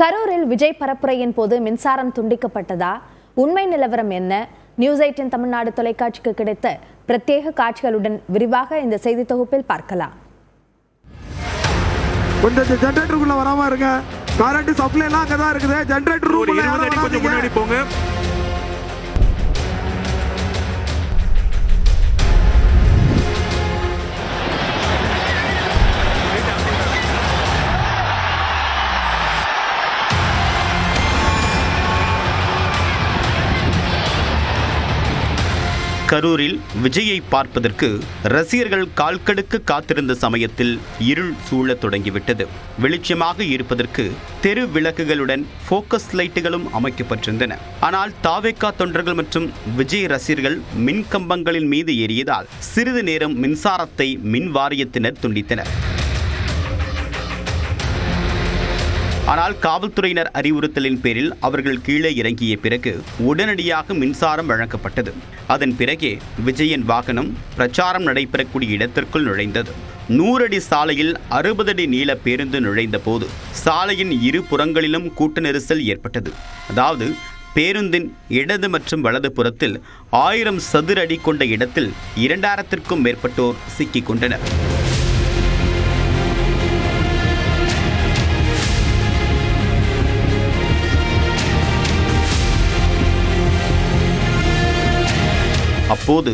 கரூரில் விஜய் பரப்புரையின் போது மின்சாரம் துண்டிக்கப்பட்டதா? உண்மை நிலவரம் என்ன? நியூஸ் எயிட்டின் தமிழ்நாடு தொலைக்காட்சிக்கு கிடைத்த பிரத்யேக காட்சிகளுடன் விரிவாக இந்த செய்தி தொகுப்பில் பார்க்கலாம். கொஞ்சம் ஜென்ரேட்டருக்குள்ள வராம இருங்க. கரண்ட் சப்ளை எல்லாம் அங்கதான் இருக்குது. ஜென்ரேட்டர் கொஞ்சம் முன்னாடி போங்க. கரூரில் விஜயை பார்ப்பதற்கு ரசிகர்கள் கால்கடுக்கு காத்திருந்த சமயத்தில் இருள் சூழத் தொடங்கிவிட்டது. வெளிச்சமாக இருப்பதற்கு தெரு விளக்குகளுடன் போக்கஸ் லைட்டுகளும் அமைக்கப்பட்டிருந்தன. ஆனால் தாவேக்கா தொண்டர்கள் மற்றும் விஜய் ரசிகர்கள் மின் கம்பங்களின் மீது ஏறியதால் சிறிது நேரம் மின்சாரத்தை மின் வாரியத்தினர் துண்டித்தனர். ஆனால் காவல்துறையினர் அறிவுறுத்தலின் பேரில் அவர்கள் கீழே இறங்கிய பிறகு உடனடியாக மின்சாரம் வழங்கப்பட்டது. அதன் பிறகே விஜயன் வாகனம் பிரச்சாரம் நடைபெறக்கூடிய இடத்திற்குள் நுழைந்தது. நூறடி சாலையில் அறுபது அடி நீள பேருந்து நுழைந்த போது சாலையின் இரு புறங்களிலும் கூட்ட நெரிசல் ஏற்பட்டது. அதாவது பேருந்தின் இடது மற்றும் வலது புறத்தில் ஆயிரம் சதுர அடி கொண்ட இடத்தில் இரண்டாயிரத்திற்கும் மேற்பட்டோர் சிக்கிக் அப்போது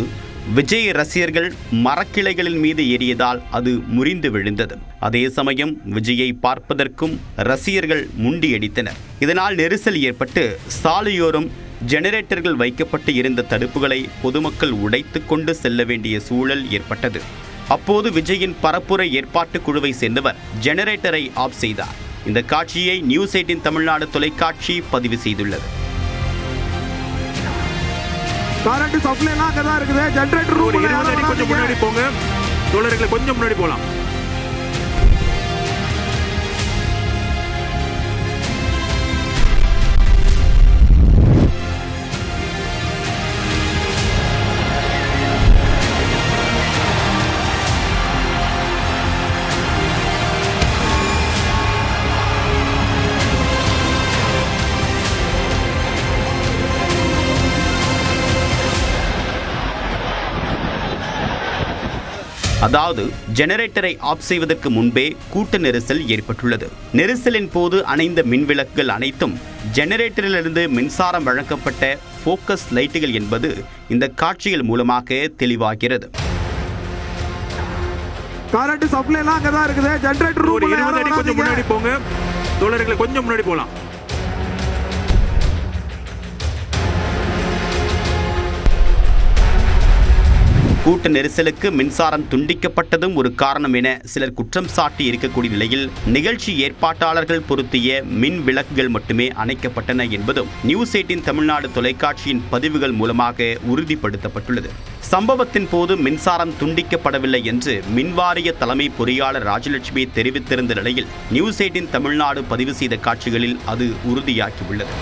விஜய் ரசிகர்கள் மரக்கிளைகளின் மீது ஏறியதால் அது முறிந்து விழுந்தது. அதே சமயம் விஜயை பார்ப்பதற்கும் ரசிகர்கள் முண்டியடித்தனர் இதனால் நெரிசல் ஏற்பட்டு சாலையோரம் ஜெனரேட்டர்கள் வைக்கப்பட்டு இருந்த தடுப்புகளை பொதுமக்கள் உடைத்து கொண்டு செல்ல வேண்டிய சூழல் ஏற்பட்டது. அப்போது விஜயின் பரப்புரை ஏற்பாட்டு குழுவை சேர்ந்தவர் ஜெனரேட்டரை ஆஃப் செய்தார். இந்த காட்சியை நியூஸ் எயிட்டின் தமிழ்நாடு தொலைக்காட்சி பதிவு செய்துள்ளது. கரண்ட் சப்ளை எல்லாம் அங்கதான் இருக்குது. ஜென்ரேட்டர் அடி கொஞ்சம் முன்னாடி போங்க. தோழர்களை கொஞ்சம் முன்னாடி போலாம் அதாவது ஜெனரேட்டரை ஆஃப் செய்வதற்கு முன்பே கூட்ட நெரிசல் ஏற்பட்டுள்ளது. நெரிசலின் போது அணைந்த மின்விளக்குகள் அனைத்தும் ஜெனரேட்டரிலிருந்து மின்சாரம் வழங்கப்பட்ட ஃபோக்கஸ் லைட்டுகள் என்பது இந்த காட்சிகள் மூலமாக தெளிவாகிறது. கரண்ட் சப்ளை எல்லாம் அங்கதான் இருக்குது. ஜென்ரேட்டர் ஒரு இருபது அடி கொஞ்சம் முன்னாடி போங்க. தோழர்களை கொஞ்சம் முன்னாடி போலாம் கூட்ட நெரிசலுக்கு மின்சாரம் துண்டிக்கப்பட்டதும் ஒரு காரணம் என சிலர் குற்றம் சாட்டி இருக்கக்கூடிய நிலையில் நிகழ்ச்சி ஏற்பாட்டாளர்கள் பொருத்திய மின் விளக்குகள் மட்டுமே அணைக்கப்பட்டன என்பதும் நியூஸ் எயிட்டின் தமிழ்நாடு தொலைக்காட்சியின் பதிவுகள் மூலமாக உறுதிப்படுத்தப்பட்டுள்ளது. சம்பவத்தின் போது மின்சாரம் துண்டிக்கப்படவில்லை என்று மின்வாரிய தலைமை பொறியாளர் ராஜலட்சுமி தெரிவித்திருந்த நிலையில் நியூஸ் எயிட்டின் தமிழ்நாடு பதிவு செய்த காட்சிகளில் அது உறுதியாகியுள்ளது.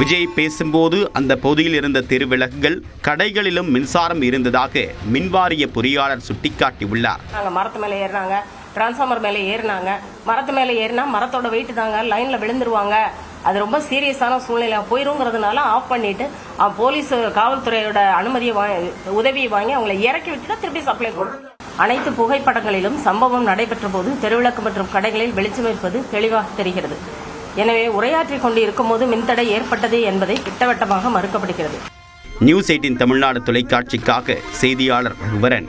விஜய் பேசும்போது அந்த பகுதியில் இருந்த தெருவிளக்குகள் கடைகளிலும் மின்சாரம் இருந்ததாக மின்வாரிய பொறியாளர் சுட்டிக்காட்டியுள்ளார். நாங்கள் மரத்து மேலே ஏறினாங்க டிரான்ஸ்ஃபார்மர் மேலே ஏறினாங்க. மரத்து மேலே ஏறினா மரத்தோட வெயிட் தாங்க லைனில் விழுந்துருவாங்க. அது ரொம்ப சீரியஸான சூழ்நிலை. போயிருங்கிறதுனால ஆஃப் பண்ணிட்டு அவன் போலீஸ் காவல்துறையோட அனுமதியை வாங்கி உதவியை வாங்கி அவங்களை இறக்கி விட்டுட்டு திருப்பி சப்ளை பண்ணும் அனைத்து புகைப்படங்களிலும் சம்பவம் நடைபெற்ற போது தெருவிளக்கு மற்றும் கடைகளில் வெளிச்சம் இருப்பது தெளிவாக தெரிகிறது. எனவே உரையாற்றிக் கொண்டு இருக்கும்போது மின்தடை ஏற்பட்டது என்பதை திட்டவட்டமாக மறுக்கப்படுகிறது. நியூஸ் எயிட்டின் தமிழ்நாடு தொலைக்காட்சிக்காக செய்தியாளர் ரகுவரன்